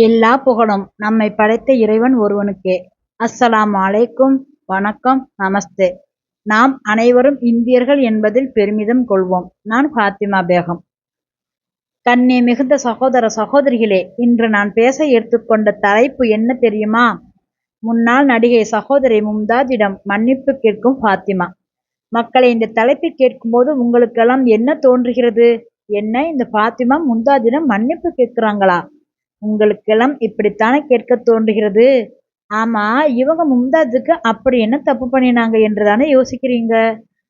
எல்லா புகழும் நம்மை படைத்த இறைவன் ஒருவனுக்கே. அஸ்ஸலாம் அலைக்கும் வணக்கம் நமஸ்தே. நாம் அனைவரும் இந்தியர்கள் என்பதில் பெருமிதம் கொள்வோம். நான் ஃபாத்திமா பேகம். கண்ணே மிகுந்த சகோதர சகோதரிகளே இன்று நான் பேச எடுத்துக்கொண்ட தலைப்பு என்ன தெரியுமா? முன்னாள் நடிகை சகோதரி மும்தாஜிடம் மன்னிப்பு கேட்கும் பாத்திமா. மக்களை இந்த தலைப்பை கேட்கும்போது உங்களுக்கெல்லாம் என்ன தோன்றுகிறது? என்ன இந்த பாத்திமா மும்தாஜிடம் மன்னிப்பு கேட்கிறாங்களா? உங்களுக்கெல்லாம் இப்படித்தானே கேட்கத் தோன்றுகிறது. ஆமா இவங்க மும்தாஜுக்கு அப்படி என்ன தப்பு பண்ணினாங்க என்றுதானே யோசிக்கிறீங்க.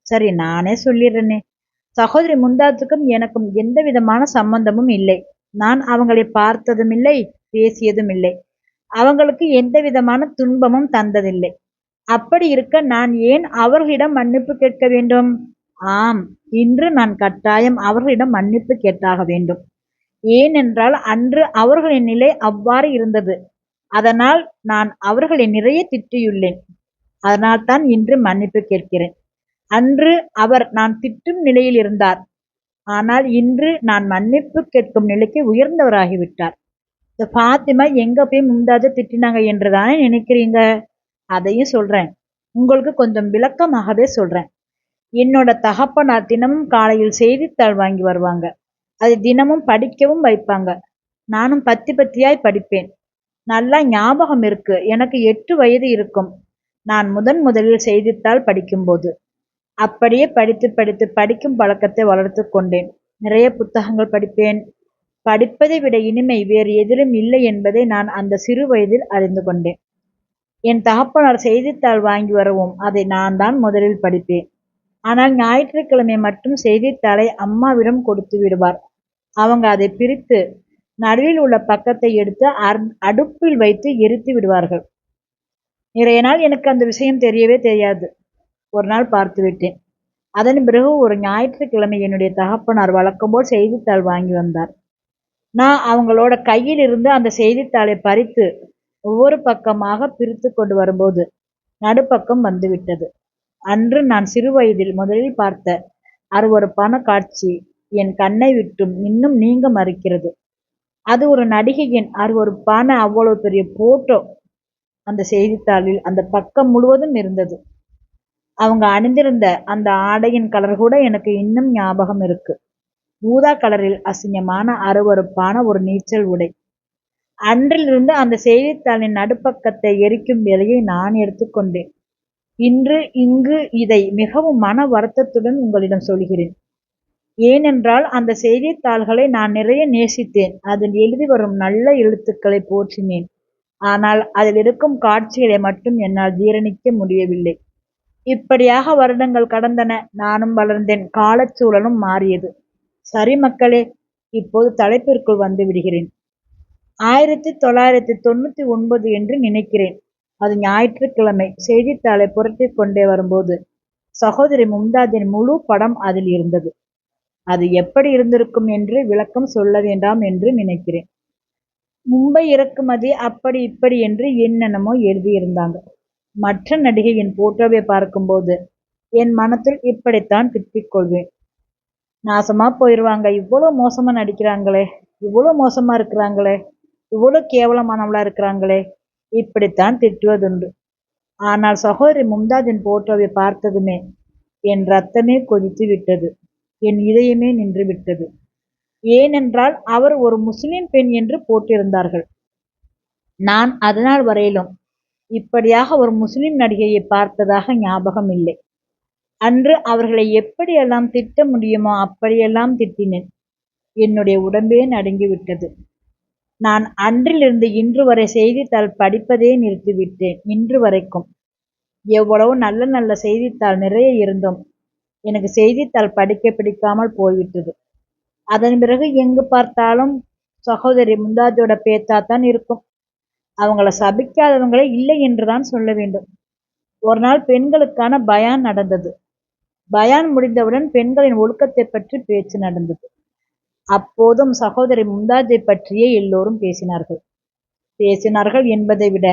சரி நானே சொல்லிடுறேனே. சகோதரி மும்தாஜுக்கும் எனக்கும் எந்த விதமான சம்பந்தமும் இல்லை. நான் அவங்களைப் பார்த்ததுமில்லை பேசியதுமில்லை. அவங்களுக்கு எந்த விதமான துன்பமும் தந்ததில்லை. அப்படி இருக்க நான் ஏன் அவர்களிடம் மன்னிப்பு கேட்க வேண்டும்? ஆம் இன்று நான் கட்டாயம் அவர்களிடம் மன்னிப்பு கேட்டாக வேண்டும். ஏனென்றால் அன்று அவர்களின் நிலை அவ்வாறு இருந்தது. அதனால் நான் அவர்களை நிறைய திட்டியுள்ளேன். அதனால் தான் இன்று மன்னிப்பு கேட்கிறேன். அன்று அவர் நான் திட்டும் நிலையில் இருந்தார். ஆனால் இன்று நான் மன்னிப்பு கேட்கும் நிலைக்கு உயர்ந்தவராகிவிட்டார். இந்த பாத்திமா எங்க போய் மும்தாஜை திட்டினாங்க என்றுதானே நினைக்கிறீங்க? அதையும் சொல்றேன். உங்களுக்கு கொஞ்சம் விளக்கமாகவே சொல்றேன். என்னோட தகப்பனார் தினமும் காலையில் செய்தித்தாள் வாங்கி வருவாங்க. அதை தினமும் படிக்கவும் வைப்பாங்க. நானும் பத்தி பத்தியாய் படிப்பேன். நல்லா ஞாபகம் இருக்கு எனக்கு எட்டு வயது இருக்கும். நான் முதன் முதலில் செய்தித்தாள் படிக்கும்போது. அப்படியே படித்து படித்து படிக்கும் பழக்கத்தை வளர்த்து கொண்டேன். நிறைய புத்தகங்கள் படிப்பேன். படிப்பதை விட இனிமை வேறு எதிலும் இல்லை என்பதை நான் அந்த சிறு வயதில் அறிந்து கொண்டேன். என் தகப்பனார் செய்தித்தாள் வாங்கி வரவும் அதை நான் தான் முதலில் படிப்பேன். ஆனால் ஞாயிற்றுக்கிழமை மட்டும் செய்தித்தாளை அம்மாவிடம் கொடுத்து விடுவார். அவங்க அதை பிரித்து நடுவில் உள்ள பக்கத்தை எடுத்து அடுப்பில் வைத்து எரித்து விடுவார்கள். நிறைய நாள் எனக்கு அந்த விஷயம் தெரியவே தெரியாது. ஒரு நாள் பார்த்துவிட்டேன். அதன் பிறகு ஒரு ஞாயிற்றுக்கிழமை என்னுடைய தகப்பனார் வழக்கம்போல் செய்தித்தாள் வாங்கி வந்தார். நான் அவங்களோட கையிலிருந்து அந்த செய்தித்தாளை பறித்து ஒவ்வொரு பக்கமாக பிரித்து கொண்டு வரும்போது நடுப்பக்கம் வந்துவிட்டது. அன்று நான் சிறுவயதில் முதலில் பார்த்த அறுவறுப்பான காட்சி என் கண்ணை விட்டும் இன்னும் நீங்க மறுக்கிறது. அது ஒரு நடிகையின் அருவருப்பான அவ்வளவு பெரிய போட்டோ அந்த செய்தித்தாளில் அந்த பக்கம் முழுவதும் இருந்தது. அவங்க அணிந்திருந்த அந்த ஆடையின் கலர் கூட எனக்கு இன்னும் ஞாபகம் இருக்கு. ஊதா கலரில் அசிங்கமான அருவருப்பான ஒரு நீச்சல் உடை. அன்றிலிருந்து அந்த செய்தித்தாளின் நடுப்பக்கத்தை எரிக்கும் வேலையை நான் எடுத்துக்கொண்டேன் இன்று இங்கு இதை மிகவும் மன வருத்தத்துடன் உங்களிடம் சொல்கிறேன். ஏனென்றால் அந்த செய்தித்தாள்களை நான் நிறைய நேசித்தேன். அதில் எழுதி வரும் நல்ல எழுத்துக்களைப் போற்றினேன். ஆனால் அதில் இருக்கும் காட்சிகளை மட்டும் என்னால் ஜீரணிக்க முடியவில்லை. இப்படியாக வருடங்கள் கடந்தன. நானும் வளர்ந்தேன். காலச்சூழலும் மாறியது. சரி மக்களே இப்போது தலைப்பிற்குள் வந்து விடுகிறேன். ஆயிரத்தி தொள்ளாயிரத்தி தொண்ணூத்தி ஒன்பது என்று நினைக்கிறேன். அது ஞாயிற்றுக்கிழமை. செய்தித்தாளை புரட்டி கொண்டே வரும்போது சகோதரி மும்தாஜின் முழு படம் அதில் இருந்தது. அது எப்படி இருந்திருக்கும் என்று விளக்கம் சொல்ல வேண்டாம் என்று நினைக்கிறேன். மும்பை இறக்குமதி அப்படி இப்படி என்று என்னென்னமோ எழுதியிருந்தாங்க. மற்ற நடிகையின் போட்டோவை பார்க்கும்போது என் மனத்தில் இப்படித்தான் திட்டிக்கொள்வேன் நாசமா போயிடுவாங்க இவ்வளோ மோசமா நடிக்கிறாங்களே இவ்வளோ மோசமா இருக்கிறாங்களே இவ்வளோ கேவலமானவளா இருக்கிறாங்களே இப்படித்தான் திட்டுவதுண்டு. ஆனால் சகோதரி மும்தாஜின் போட்டோவை பார்த்ததுமே என் ரத்தமே கொதித்து விட்டது. என் இதயமே நின்று விட்டது. ஏனென்றால் அவர் ஒரு முஸ்லிம் பெண் என்று போட்டிருந்தார்கள். நான் அதனால் வரையிலும் இப்படியாக ஒரு முஸ்லிம் நடிகையை பார்த்ததாக ஞாபகம் இல்லை. அன்று அவர்களை எப்படியெல்லாம் திட்ட முடியுமோ அப்படியெல்லாம் திட்டினேன். என்னுடைய உடம்பே நடுங்கிவிட்டது. நான் அன்றிலிருந்து இன்று வரை செய்தித்தாள் படிப்பதே நிறுத்திவிட்டேன். இன்று வரைக்கும். எவ்வளவோ நல்ல நல்ல செய்தித்தாள் நிறைய இருந்தும் எனக்கு செய்தித்தாள் படிக்க பிடிக்காமல் போய்விட்டது. அதன் பிறகு எங்கு பார்த்தாலும் சகோதரி மும்தாஜோட பேச்சாத்தான் இருக்கும். அவங்கள சபிக்காதவங்களே இல்லை என்றுதான் சொல்ல வேண்டும். ஒரு நாள் பெண்களுக்கான பயான் நடந்தது. பயான் முடிந்தவுடன் பெண்களின் ஒழுக்கத்தை பற்றி பேச்சு நடந்தது. அப்போதும் சகோதரி மும்தாஜை பற்றியே எல்லோரும் பேசினார்கள். பேசினார்கள் என்பதை விட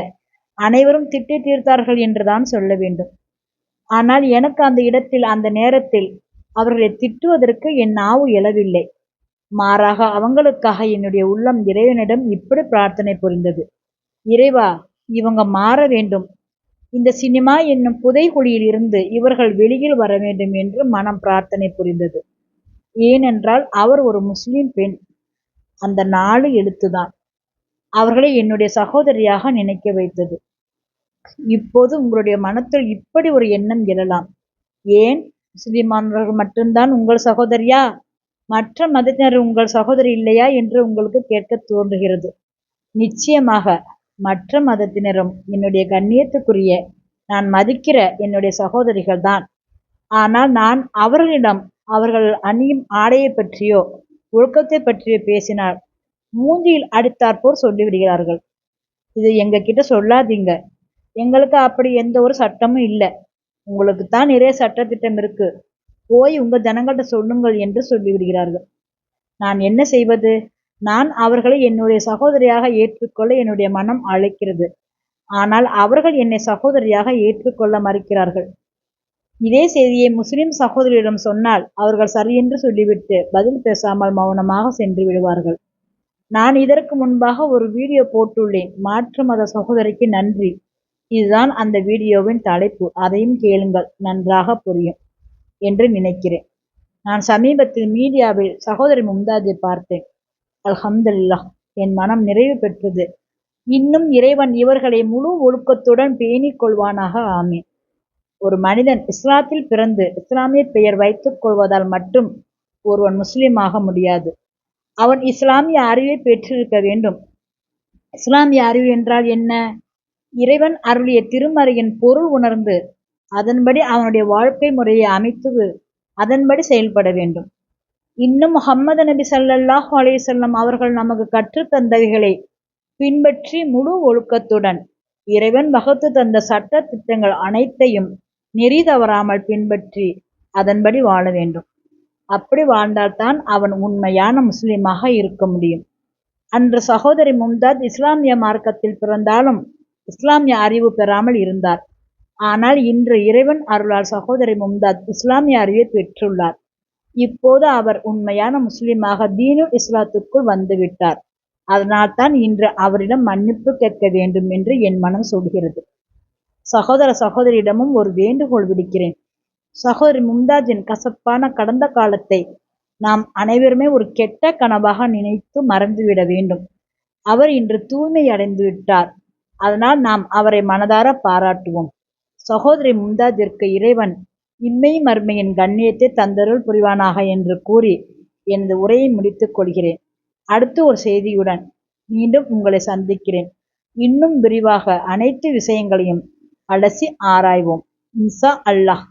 அனைவரும் திட்டி தீர்த்தார்கள் என்றுதான் சொல்ல வேண்டும். ஆனால் எனக்கு அந்த இடத்தில் அந்த நேரத்தில் அவர்களை திட்டுவதற்கு என் நாவு எழவில்லை. மாறாக அவங்களுக்காக என்னுடைய உள்ளம் இறைவனிடம் இப்படி பிரார்த்தனை புரிந்தது. இறைவா இவங்க மாற வேண்டும். இந்த சினிமா என்னும் புதைகுழியில் இருந்து இவர்கள் வெளியில் வர வேண்டும் என்று மனம் பிரார்த்தனை புரிந்தது. ஏனென்றால் அவர் ஒரு முஸ்லிம் பெண். அந்த நாலு எழுத்துதான். அவர்களை என்னுடைய சகோதரியாக நினைக்க வைத்தது. இப்போது உங்களுடைய மனத்தில் இப்படி ஒரு எண்ணம் எழலாம். ஏன்? முஸ்லிமானவர்கள் மட்டும்தான் உங்கள் சகோதரியா? மற்ற மதத்தினர் உங்கள் சகோதரி இல்லையா என்று உங்களுக்கு கேட்க தோன்றுகிறது. நிச்சயமாக மற்ற மதத்தினரும் என்னுடைய கண்ணியத்துக்குரிய நான் மதிக்கிற என்னுடைய சகோதரிகள் தான். ஆனால் நான் அவர்களிடம் அவர்கள் அணியும் ஆடையை பற்றியோ ஒழுக்கத்தை பற்றியோ பேசினால் மூஞ்சியில் அடித்தாற்போர் சொல்லிவிடுகிறார்கள். இது எங்க கிட்ட சொல்லாதீங்க. எங்களுக்கு அப்படி எந்த ஒரு சட்டமும் இல்லை. உங்களுக்கு தான் நிறைய சட்டத்திட்டம் இருக்கு. போய் உங்கள் ஜனங்கள்ட்ட சொல்லுங்கள் என்று சொல்லிவிடுகிறார்கள். நான் என்ன செய்வது? நான் அவர்களை என்னுடைய சகோதரியாக ஏற்றுக்கொள்ள என்னுடைய மனம் அழைக்கிறது. ஆனால் அவர்கள் என்னை சகோதரியாக ஏற்றுக்கொள்ள மறுக்கிறார்கள். இதே செய்தியை முஸ்லிம் சகோதரியிடம் சொன்னால் அவர்கள் சரியென்று சொல்லிவிட்டு பதில் பேசாமல் மௌனமாக சென்று விடுவார்கள். நான் இதற்கு முன்பாக ஒரு வீடியோ போட்டுள்ளேன். மாற்று மத சகோதரிக்கு நன்றி. இதுதான் அந்த வீடியோவின் தலைப்பு. அதையும் கேளுங்கள். நன்றாக புரியும் என்று நினைக்கிறேன். நான் சமீபத்தில் மீடியாவில் சகோதரி மும்தாஜை பார்த்தேன். அல்ஹம்துல்லா என் மனம் நிறைவு பெற்றது. இன்னும் இறைவன் இவர்களை முழு ஒழுக்கத்துடன் பேணிக் கொள்வானாக ஆமீன். ஒரு மனிதன் இஸ்லாத்தில் பிறந்து இஸ்லாமிய பெயர் வைத்துக் கொள்வதால் மட்டும் ஒருவன் முஸ்லீமாக முடியாது. அவன் இஸ்லாமிய அறிவை பெற்றிருக்க வேண்டும். இஸ்லாமிய அறிவு என்றால் என்ன? இறைவன் அருளிய திருமறையின் பொருள் உணர்ந்து அதன்படி அவனுடைய வாழ்க்கை முறையை அமைத்து அதன்படி செயல்பட வேண்டும். இன்னும் முகம்மது நபி ஸல்லல்லாஹு அலையுசல்லம் அவர்கள் நமக்கு கற்றுத் தந்தவைகளை பின்பற்றி முழு ஒழுக்கத்துடன் இறைவன் வகுத்து தந்த சட்ட திட்டங்கள் அனைத்தையும் நெறி தவறாமல் பின்பற்றி அதன்படி வாழ வேண்டும். அப்படி வாழ்ந்தால்தான் அவன் உண்மையான முஸ்லிமாக இருக்க முடியும். அன்று சகோதரி மும்தாத் இஸ்லாமிய மார்க்கத்தில் பிறந்தாலும் இஸ்லாமிய அறிவு பெறாமல் இருந்தார். ஆனால் இன்று இறைவன் அருளால் சகோதரி மும்தாஜ் இஸ்லாமிய அறிவை பெற்றுள்ளார். இப்போது அவர் உண்மையான முஸ்லிமாக தீனு இஸ்லாத்துக்குள் வந்துவிட்டார். அதனால்தான் இன்று அவரிடம் மன்னிப்பு கேட்க வேண்டும் என்று என் மனம் சொல்கிறது. சகோதர சகோதரியிடமும் ஒரு வேண்டுகோள் விடுக்கிறேன். சகோதரி மும்தாஜின் கசப்பான கடந்த காலத்தை நாம் அனைவருமே ஒரு கெட்ட கனவாக நினைத்து மறந்துவிட வேண்டும். அவர் இன்று தூய்மை அடைந்து விட்டார். அதனால் நாம் அவரை மனதார பாராட்டுவோம். சகோதரி மும்தாஜிற்கு இறைவன் இம்மை மர்மையின் கண்ணியத்தை தந்தருள் புரிவானாக என்று கூறி எனது உரையை முடித்துக் கொள்கிறேன். அடுத்து ஒரு செய்தியுடன் மீண்டும் உங்களை சந்திக்கிறேன். இன்னும் விரிவாக அனைத்து விஷயங்களையும் அலசி ஆராய்வோம். இன்சா அல்லாஹ்.